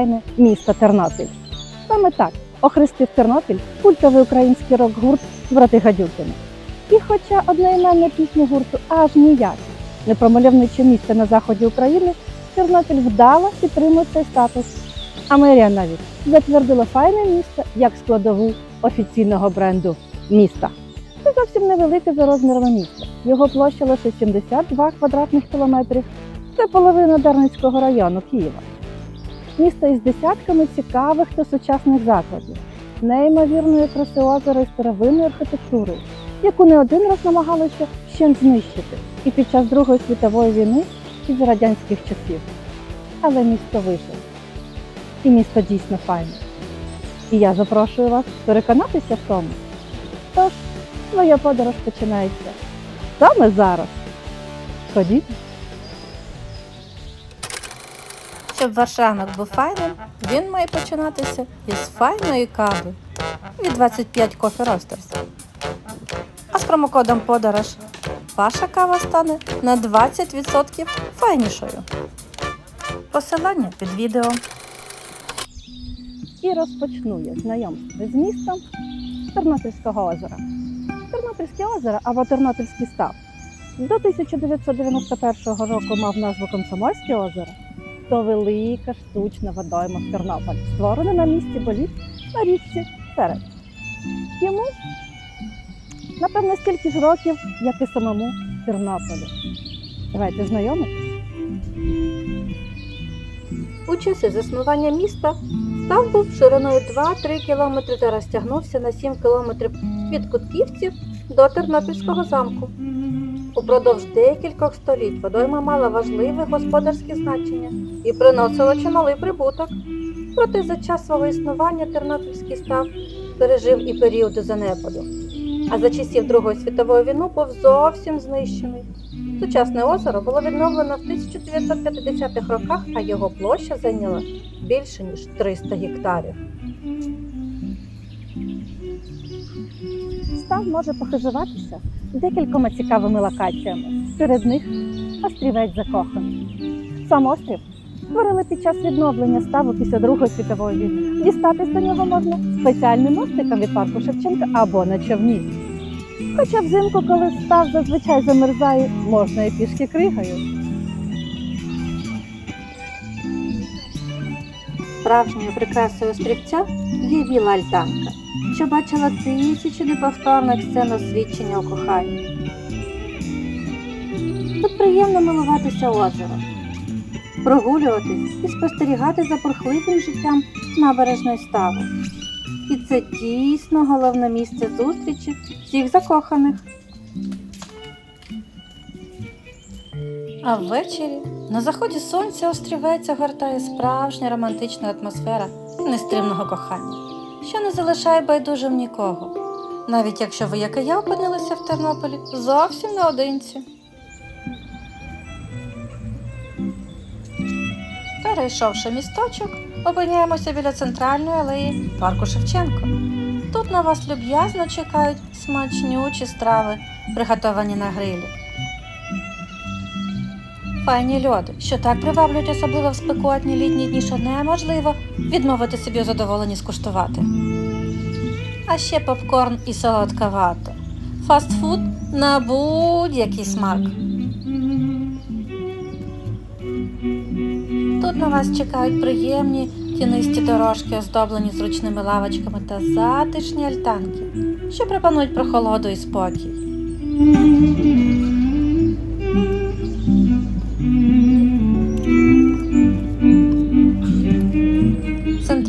файне місто Тернопіль. Саме так охрестив Тернопіль культовий український рок-гурт Брати Гадюкини. І хоча одноіменна пісня гурту аж ніяк не про мальовниче місце на заході України, Тернопіль вдало підтримує цей статус. А мерія навіть затвердила файне місто як складову офіційного бренду міста. Це зовсім невелике за розмірами місто. Його площа лише 72 квадратних кілометрів. Це половина Дарницького району Києва. Місто із десятками цікавих та сучасних закладів, неймовірної краси озера і старовинної архітектури, яку не один раз намагалися ще знищити і під час Другої світової війни і з радянських часів. Але місто вижило. І місто дійсно файне. І я запрошую вас переконатися в тому. Тож, твоя подорож починається саме зараз. Ходіть. Щоб ваш був файним, він має починатися із файної кави від 25 Coffee Roasters. А з промокодом подорож ваша кава стане на 20% файнішою. Посилання під відео. і розпочну я знайомство з містом Тернопільського озера. Тернопільське озеро або Тернопільський став до 1991 року мав назву Комсомольське озеро. То велика штучна водойма в Тернополі, створена на місці боліт на річці Серед. Йому, напевно, стільки ж років, як і самому Тернополю. Давайте знайомитись. У часи заснування міста став був шириною 2-3 км та розтягнувся на 7 км від Кутківців до Тернопільського замку. Упродовж декількох століть водойма мала важливе господарське значення і приносила чималий прибуток. Проте за час свого існування Тернопільський став пережив і періоди занепаду. А за часів Другої світової війни був зовсім знищений. Сучасне озеро було відновлено в 1950-х роках, а його площа зайняла більше ніж 300 гектарів. Став може похизуватися декількома цікавими локаціями. Серед них острівець закоханий. Сам острів створили під час відновлення ставу після Другої світової війни. Дістатись до нього можна спеціальним мостиком від парку Шевченка або на човні. Хоча взимку, коли став зазвичай замерзає, можна і пішки кригою. Справжньою прикрасою острівця є біла альтанка, що бачила тисячі неповторних сцен освідчення у коханні. Тут приємно милуватися озером, прогулюватись і спостерігати за бурхливим життям набережної стави. І це дійсно головне місце зустрічі всіх закоханих. А ввечері на заході сонця острівець огортає справжня романтична атмосфера нестримного кохання, що не залишає байдужим нікого, навіть якщо ви, як і я, опинилися в Тернополі зовсім наодинці. Перейшовши місточок, опиняємося біля центральної алеї парку Шевченко. Тут на вас люб'язно чекають смачнючі страви, приготовані на грилі. Файні льоди, що так приваблюють особливо в спекотні літні дні, що неможливо відмовити собі у задоволенні скуштувати. А ще попкорн і солодка вата. Фастфуд на будь-який смак. Тут на вас чекають приємні тінисті дорожки, оздоблені зручними лавочками та затишні альтанки, що пропонують прохолоду і спокій.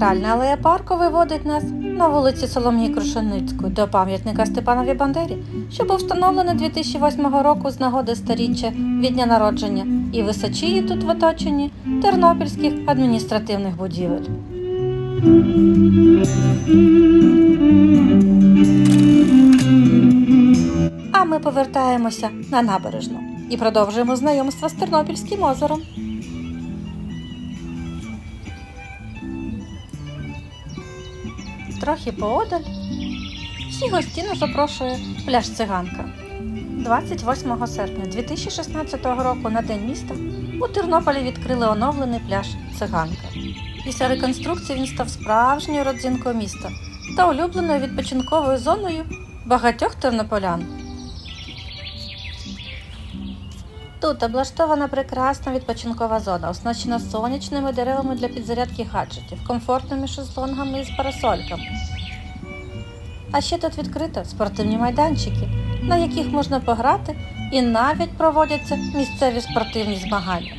Центральна алея парку виводить нас на вулиці Соломії Крушеницької до пам'ятника Степанові Бандері, що був встановлений 2008 року з нагоди сторіччя від дня народження і височіє тут в оточенні тернопільських адміністративних будівель. А ми повертаємося на набережну і продовжуємо знайомство з Тернопільським озером. Трохи поодаль всі гостіно запрошує пляж циганка. 28 серпня 2016 року на День міста у Тернополі відкрили оновлений пляж циганка. Після реконструкції він став справжньою родзинкою міста та улюбленою відпочинковою зоною багатьох тернополян. Тут облаштована прекрасна відпочинкова зона, оснащена сонячними деревами для підзарядки гаджетів, комфортними шезлонгами із парасольками. А ще тут відкрито спортивні майданчики, на яких можна пограти і навіть проводяться місцеві спортивні змагання.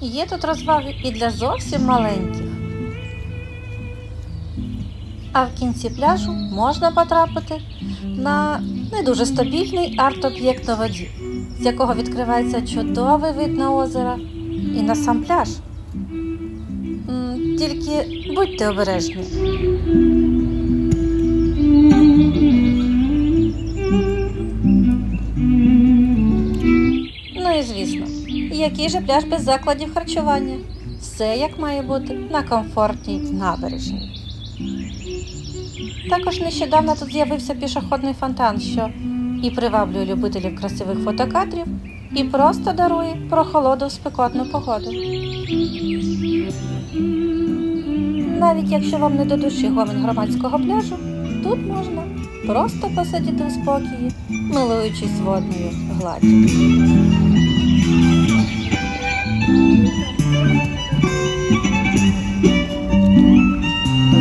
Є тут розваги і для зовсім маленьких. А в кінці пляжу можна потрапити на не дуже стабільний арт-об'єкт на воді, з якого відкривається чудовий вид на озеро і на сам пляж. Тільки будьте обережні. Ну і звісно, який же пляж без закладів харчування? Все як має бути на комфортній набережній. Також нещодавно тут з'явився пішохідний фонтан, що і приваблює любителів красивих фотокадрів, і просто дарує прохолоду в спекотну погоду. Навіть якщо вам не до душі гомін громадського пляжу, тут можна просто посидіти в спокої, милуючись водною гладдю.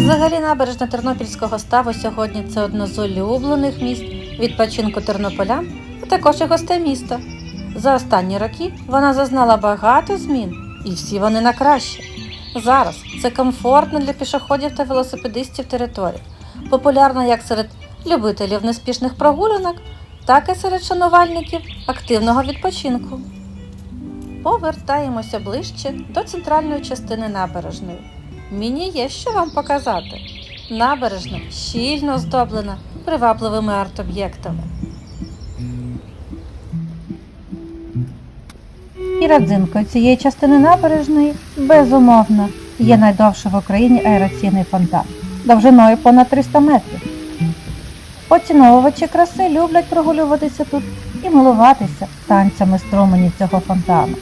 Взагалі набережна Тернопільського ставу сьогодні це одно з улюблених місць відпочинку тернополян, а також і гостей міста. За останні роки вона зазнала багато змін, і всі вони на краще. Зараз це комфортна для пішоходів та велосипедистів територія, популярна як серед любителів неспішних прогулянок, так і серед шанувальників активного відпочинку. Повертаємося ближче до центральної частини набережної. Мені є що вам показати. Набережна щільно оздоблена привабливими арт-об'єктами. І родзинкою цієї частини набережної, безумовно, є найдовший в Україні аераційний фонтан довжиною понад 300 метрів. Поціновувачі краси люблять прогулюватися тут і милуватися танцями струменів цього фонтану.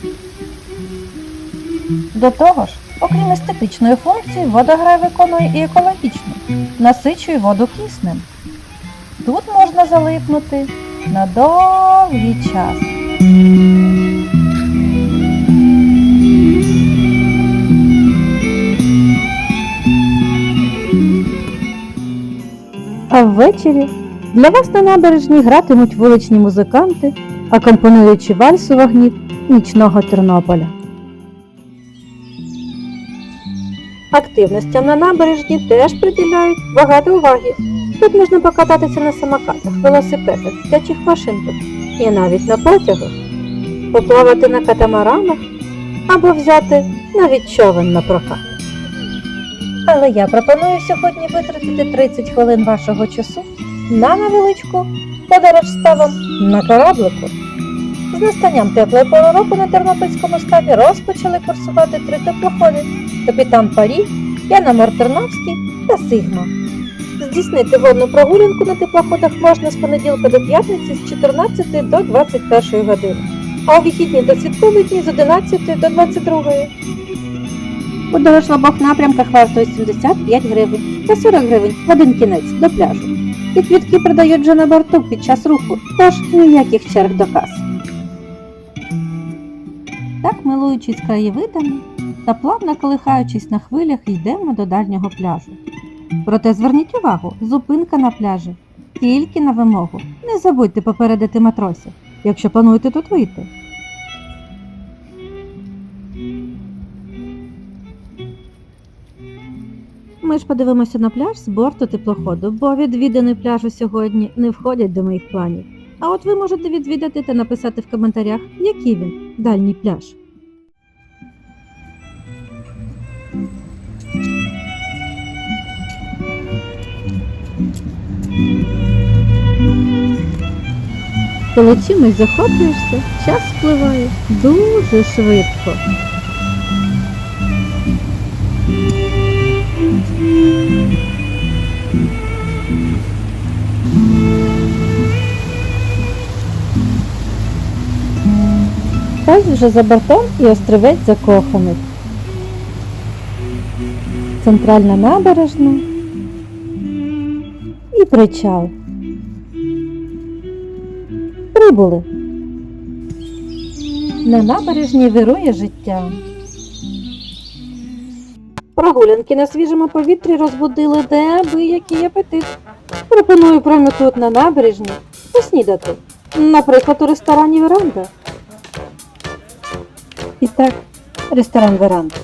До того ж, окрім естетичної функції, водограй виконує і екологічну, насичує воду киснем. Тут можна залипнути на довгий час. А ввечері для вас на набережній гратимуть вуличні музиканти, акомпонуючи вальс у вогні нічного Тернополя. Активностям на набережні теж приділяють багато уваги. Тут можна покататися на самокатах, велосипедах, дитячих машинках і навіть на потягах, поплавати на катамаранах або взяти навіть човен на прокат. Але я пропоную сьогодні витратити 30 хвилин вашого часу на невеличку подорож ставом на кораблику. З настанням теплої пори року на Тернопільському ставі розпочали курсувати три теплоходи капітан Парі, Яномор Терновський та Сигма. Здійснити водну прогулянку на теплоходах можна з понеділка до п'ятниці з 14 до 21 години, а у вихідні та святкові дні з 11 до 22. Подорож в обох напрямках вартує 75 гривень та 40 гривень в один кінець до пляжу. І квітки продають вже на борту під час руху, тож ніяких черг до кас. Так, милуючись краєвидами та плавно колихаючись на хвилях, йдемо до дальнього пляжу. Проте зверніть увагу, зупинка на пляжі тільки на вимогу. Не забудьте попередити матросів, якщо плануєте тут вийти. Ми ж подивимося на пляж з борту теплоходу, бо відвідини пляжу сьогодні не входять до моїх планів. А от ви можете відвідати та написати в коментарях, який він дальній пляж. Коли чимось захоплюєшся, час спливає дуже швидко. Ось вже за бортом і острівець закоханих. Центральна набережна і причал. Прибули. На набережні вирує життя. Прогулянки на свіжому повітрі розбудили деабиякий апетит. Пропоную прямо тут на набережні поснідати. Наприклад, у ресторані Веранда. І так, ресторан Веранда.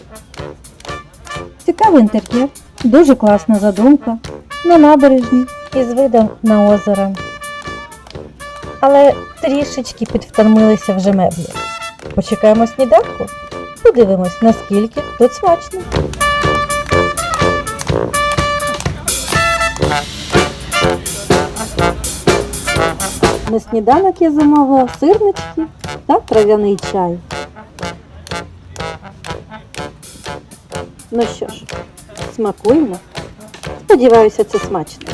Цікавий інтер'єр, дуже класна задумка. На набережні із видом на озеро. Але трішечки підвтомилися вже меблі. Почекаємо сніданку, подивимось, наскільки тут смачно. На сніданок я замовила сирнички та трав'яний чай. Ну що ж, смакуємо. Сподіваюся, це смачно.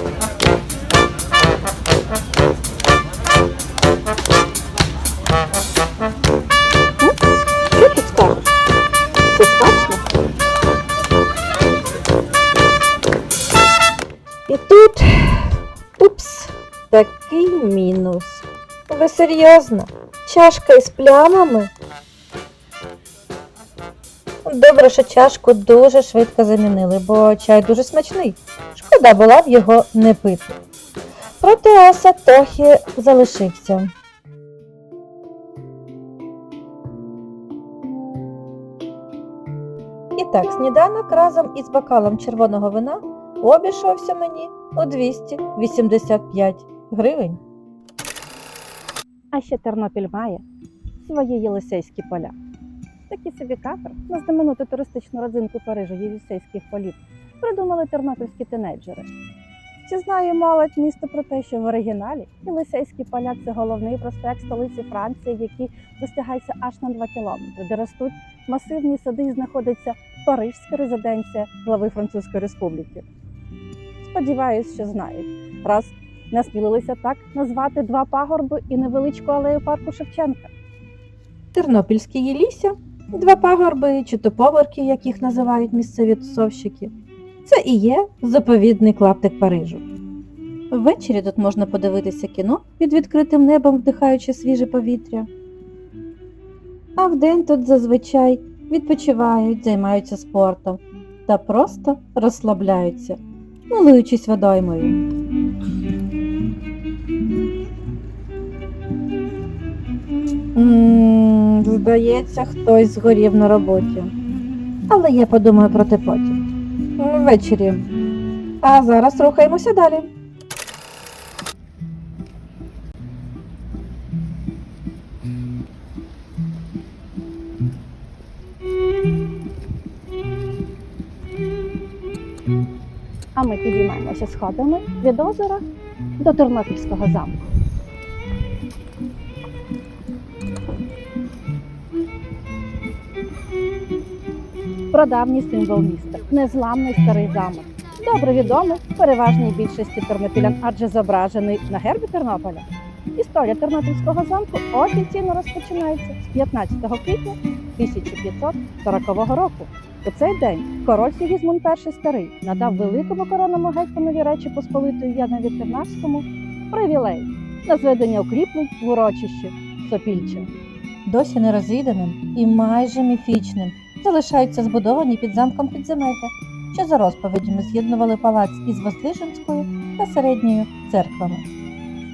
Що? Це смачно? І тут, упс, такий мінус. Ви серйозно? Чашка із плямами? Добре, що чашку дуже швидко замінили, бо чай дуже смачний. Шкода була б його не пити. Проте осад трохи залишився. І так, сніданок разом із бокалом червоного вина обійшовся мені у 285 гривень. А ще Тернопіль має свої Єлисейські поля. Такі собі кафер на знамениту туристичну родзинку Парижу Єлисейських полів придумали тернопільські тинейджери. Чи знає молодь місто про те, що в оригіналі Єлисейські поля це головний проспект столиці Франції, який розтягається аж на 2 кілометри, де ростуть масивні сади і знаходиться Парижська резиденція глави Французької Республіки. Сподіваюсь, що знають. Раз насмілилися так назвати два пагорби і невеличку алею парку Шевченка. Тернопільські Єлісся, два пагорби чи топоверки, як їх називають місцеві тусовщики. Це і є заповідний клаптик Парижу. Ввечері тут можна подивитися кіно під відкритим небом, вдихаючи свіже повітря. А вдень тут зазвичай відпочивають, займаються спортом та просто розслабляються, милуючись водоймою. М, Здається, хтось згорів на роботі. Але я подумаю про те потім. Ввечері. А зараз рухаємося далі. А ми підіймаємося сходами від озера до Тернопільського замку. Прадавній символ міста незламний старий замок. Добре відомий переважній більшості тернопілян, адже зображений на гербі Тернополя. Історія Тернопільського замку офіційно розпочинається з 15 квітня 1540 року. У цей день король Сігізмунд І старий надав великому коронному гетьманові Речі Посполитої Янові Тернавському привілей на зведення укріплень в урочищі Сопільче. Досі нерозвіданим і майже міфічним залишаються збудовані під замком підземелля, що за розповідями з'єднували палац із Воздвиженською та середньою церквами.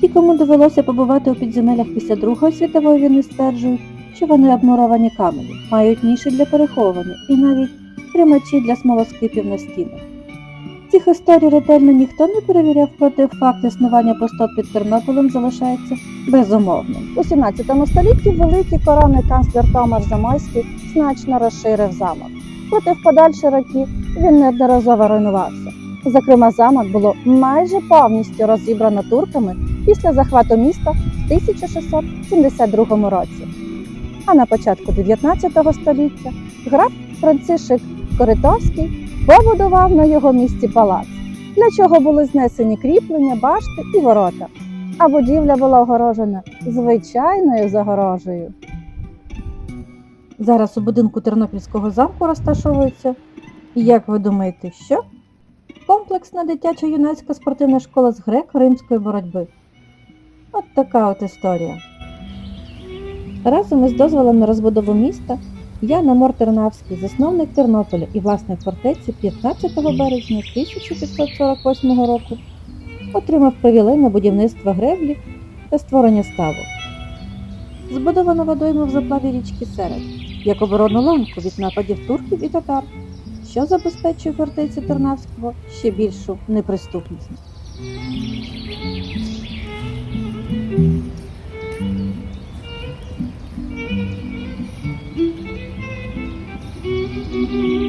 Ті, кому довелося побувати у підземеллях після Другої світової війни, стверджують, що вони обмуровані камені, мають ніші для переховування і навіть тримачі для смолоскипів на стінах. Цих історій ретельно ніхто не перевіряв, проте факт існування постот під Тернополем залишається безумовним. У 17 столітті великий коронний канцлер Томаш Замойський значно розширив замок. Проте в подальші роки він неодноразово руйнувався. Зокрема, замок було майже повністю розібрано турками після захвату міста в 1672 році. А на початку 19 століття граф Францишек Коритовський побудував на його місці палац, для чого були знесені кріплення, башти і ворота, а будівля була огорожена звичайною загорожею. зараз у будинку Тернопільського замку розташовується. І як ви думаєте, що? Комплексна дитяча юнацька спортивна школа з греко-римської боротьби. От така от історія. Разом із дозволом на розбудову міста Ян Амор Тернавський, засновник Тернополя і власник фортеці 15 березня 1548 року отримав привілей на будівництво греблі та створення ставу. Збудовано водойму в заплаві річки Серед, як оборонну ланку від нападів турків і татар, що забезпечує фортеці Тернавського ще більшу неприступність.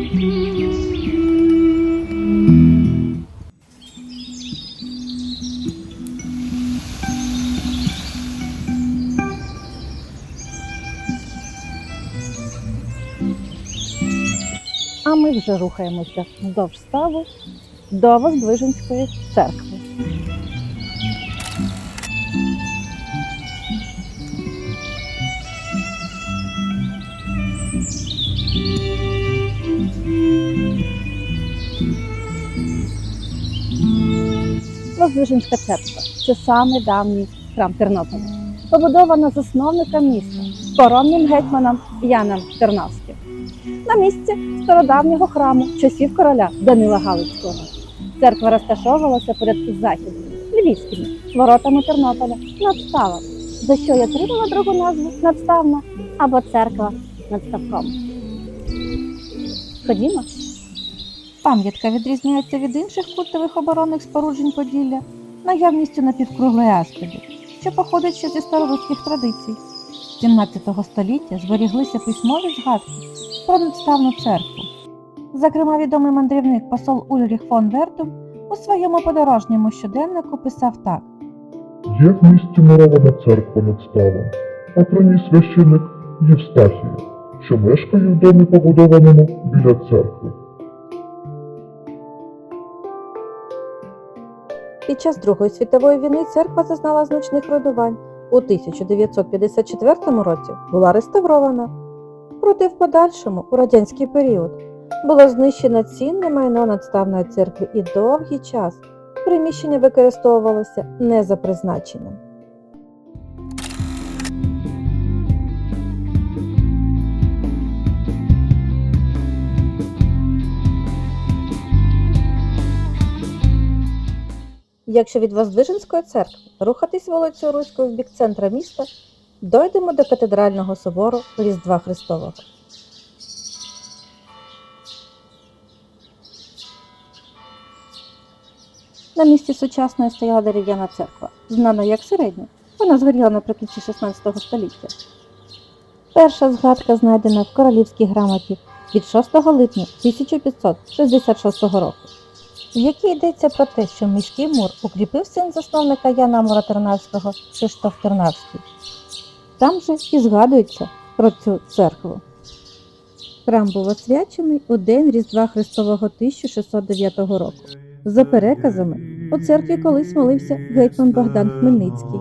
А ми вже рухаємося вздовж ставу до Воздвиженської церкви. Воздвиженська церква це саме давній храм Тернополя, побудована засновником міста, коронним гетьманом Яном Тернавським на місці стародавнього храму часів короля Данила Галицького. Церква розташовувалася перед західними львівськими воротами Тернополя над ставом, за що й отримала другу назву надставна або церква над ставком. Ходімо. Пам'ятка відрізняється від інших культових оборонних споруджень Поділля наявністю напівкруглої аспіди, що походить ще зі староруських традицій. З 17 століття зберіглися письмові згадки про надставну церкву. Зокрема, відомий мандрівник посол Ульріх фон Вердум у своєму подорожньому щоденнику писав так: Є в місті мурована церква над ставом, а при ній священик Євстахія, що мешкає в домі, побудованому біля церкви. Під час Другої світової війни церква зазнала значних руйнувань. У 1954 році була реставрована. Проте в подальшому, у радянський період, було знищено цінне майно надставної церкви і довгий час приміщення використовувалося не за призначенням. Якщо від Воздвиженської церкви рухатись вулицею Руською в бік центра міста, дойдемо до катедрального собору Різдва Христового. На місці сучасної стояла дерев'яна церква, знана як середня. Вона згоріла наприкінці 16 століття. Перша згадка знайдена в королівській грамоті від 6 липня 1566 року в якій йдеться про те, що міський мур укріпив син засновника Яна Амура Тернавського Кшиштоф Тернавський. Там же і згадується про цю церкву. Храм був освячений у день Різдва Христового 1609 року. За переказами, у церкві колись молився гетьман Богдан Хмельницький.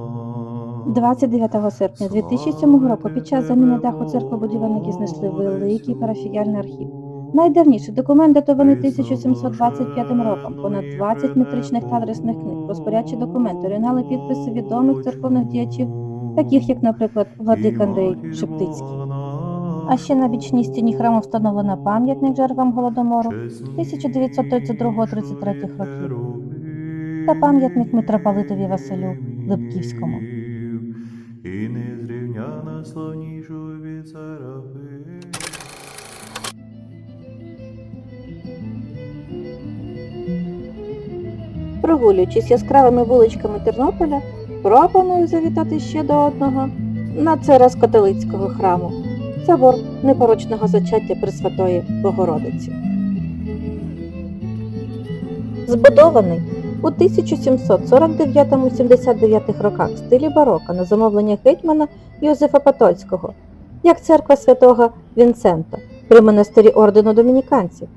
29 серпня 2007 року під час заміни даху церкви будівельники знайшли великий парафіяльний архів. Найдавніший документ датований 1725 роком, понад 20 метричних та адресних книг, розпорядчі документи, оригінали підписи відомих церковних діячів, таких як, наприклад, Владик Андрей Шептицький. А ще на бічній стіні храму встановлено пам'ятник жертвам Голодомору 1932-33 років та пам'ятник митрополитові Василю Липківському. І незрівняна славнішу від Серафим. Прогулюючись яскравими вуличками Тернополя, пропоную завітати ще до одного на це раз католицького храму собор непорочного зачаття Пресвятої Богородиці. Збудований у 1749-79 роках в стилі бароко на замовлення гетьмана Йозефа Потоцького, як церква святого Вінсента при монастирі ордену домініканців.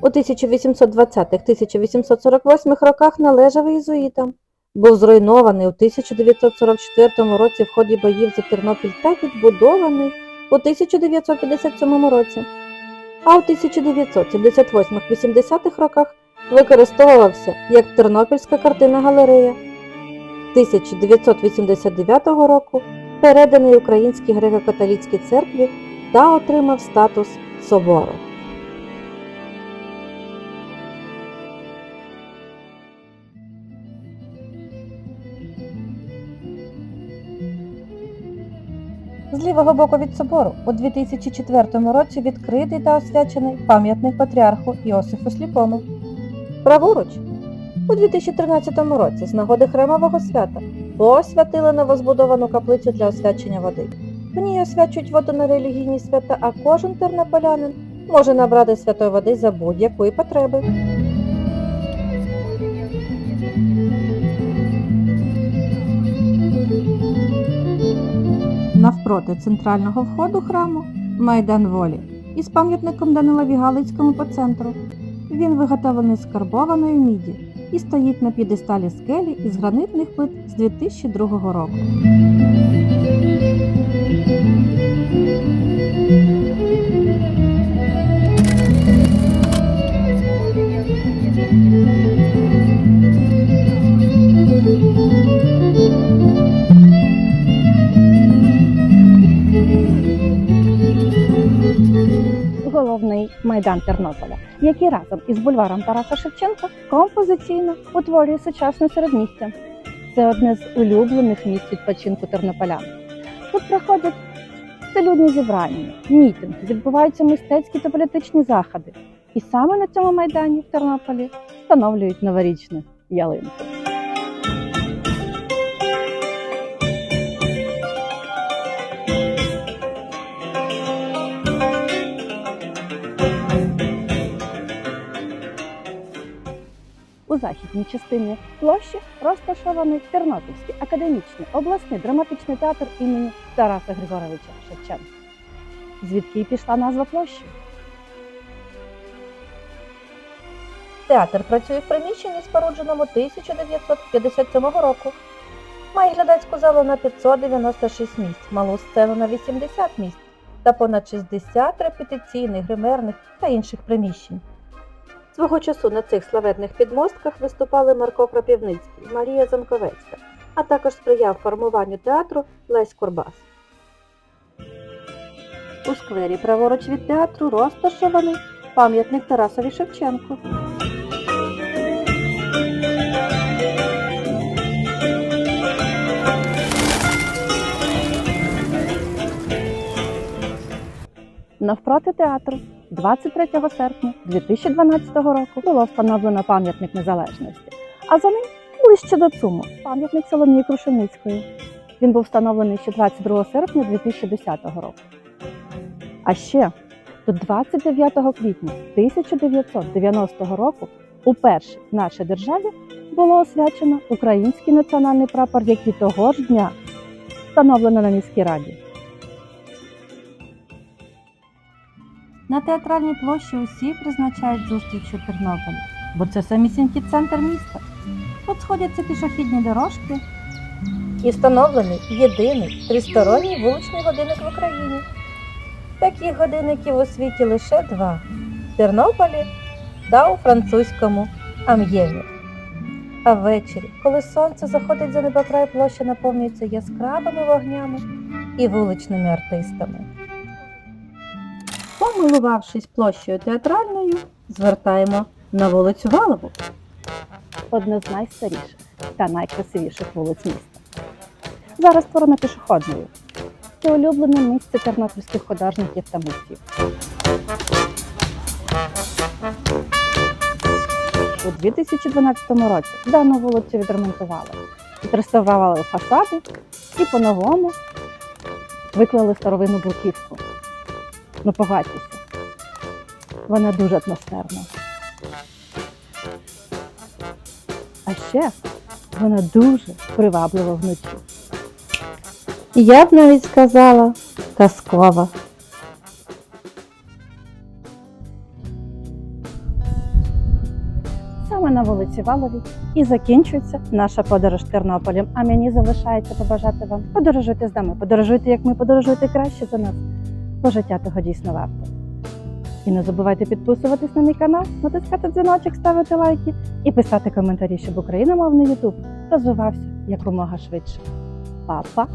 У 1820-1848 роках належав єзуїтам. Був зруйнований у 1944 році в ході боїв за Тернопіль та відбудований у 1957 році, а у 1978-80-х роках використовувався як Тернопільська картинна галерея. 1989 року переданий Українській греко-католицькій церкві та отримав статус собору. З лівого боку від собору у 2004 році відкритий та освячений пам'ятник патріарху Іосифу Сліпону. Праворуч у 2013 році з нагоди храмового свята посвятили новозбудовану каплицю для освячення води. В ній освячують воду на релігійні свята, а кожен тернополянин може набрати святої води за будь-якої потреби. Навпроти центрального входу храму майдан волі із пам'ятником Данилові Галицькому по центру. Він виготовлений з карбованої міді і стоїть на п'єдесталі скелі із гранитних плит з 2002 року. Майдан Тернополя, який разом із бульваром Тараса Шевченка композиційно утворює сучасне середмістя. Це одне з улюблених місць відпочинку тернополян. Тут проходять вселюдні зібрання, мітинги, відбуваються мистецькі та політичні заходи. І саме на цьому майдані в Тернополі встановлюють новорічну ялинку. У західній частині площі розташований Тернопільський академічний обласний драматичний театр імені Тараса Григоровича Шевченка. Звідки пішла назва площі? Театр працює в приміщенні, спорудженому 1957 року. Має глядацьку залу на 596 місць, малу сцену на 80 місць та понад 60 репетиційних, гримерних та інших приміщень. Свого часу на цих славетних підмостках виступали Марко Крапівницький, Марія Занковецька, а також сприяв формуванню театру Лесь Курбас. У сквері праворуч від театру розташований пам'ятник Тарасові Шевченку. Навпроти театру 23 серпня 2012 року було встановлено пам'ятник незалежності, а за ним ближче до ЦУМу пам'ятник Соломії Крушеницької. Він був встановлений ще 22 серпня 2010 року. А ще до 29 квітня 1990 року уперше в нашій державі було освячено український національний прапор, який того ж дня встановлено на міській раді. На театральній площі усі призначають зустріч у Тернополі, бо це самісінький центр міста. Тут сходяться пішохідні дорожки і встановлений єдиний тристоронній вуличний годинник в Україні. Таких годинників у світі лише два в Тернополі та у французькому Амьєві. А ввечері, коли сонце заходить за небокрай, площа наповнюється яскравими вогнями і вуличними артистами. Помилувавшись площею театральною, звертаємо на вулицю Валову. одне з найстаріших та найкрасивіших вулиць міста. Зараз створена пішохідною. Це улюблене місце тернопільських художників та митців. У 2012 році дану вулицю відремонтували, відреставрували фасади і по-новому виклали старовинну бруківку. Погодьтеся, вона дуже атмосферна. А ще вона дуже приваблива вночі. Я б навіть сказала казкова. Саме на вулиці Валовій і закінчується наша подорож Тернополем. А мені залишається побажати вам подорожуйте з нами, подорожуйте, як ми, подорожуйте краще за нас. Бо життя того дійсно варте. І не забувайте підписуватись на мій канал, натискати дзвіночок, ставити лайки і писати коментарі, щоб україномовний Ютуб розвивався якомога швидше. Па-па!